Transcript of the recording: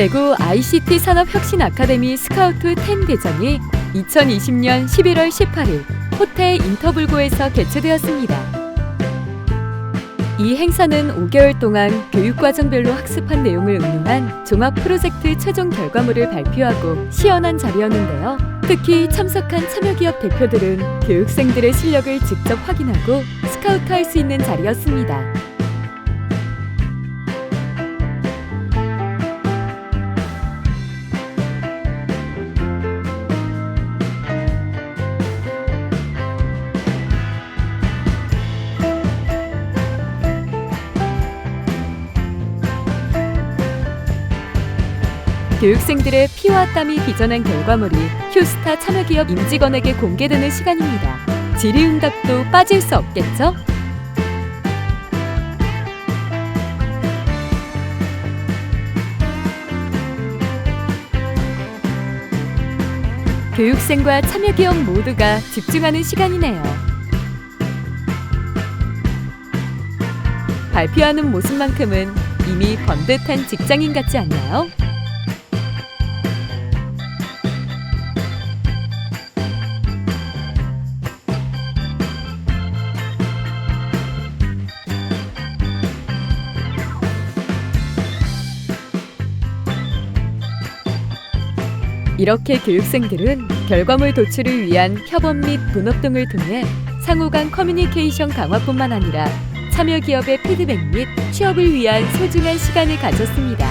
대구 ICT 산업혁신 아카데미 스카우트 10 대전이 2020년 11월 18일 호텔 인터블고에서 개최되었습니다. 이 행사는 5개월 동안 교육과정별로 학습한 내용을 응용한 종합 프로젝트 최종 결과물을 발표하고 시연한 자리였는데요. 특히 참석한 참여기업 대표들은 교육생들의 실력을 직접 확인하고 스카우트할 수 있는 자리였습니다. 교육생들의 피와 땀이 빚어낸 결과물이 휴스타 참여기업 임직원에게 공개되는 시간입니다. 질의응답도 빠질 수 없겠죠? 교육생과 참여기업 모두가 집중하는 시간이네요. 발표하는 모습만큼은 이미 번듯한 직장인 같지 않나요? 이렇게 교육생들은 결과물 도출을 위한 협업 및 분업 등을 통해 상호 간 커뮤니케이션 강화뿐만 아니라 참여 기업의 피드백 및 취업을 위한 소중한 시간을 가졌습니다.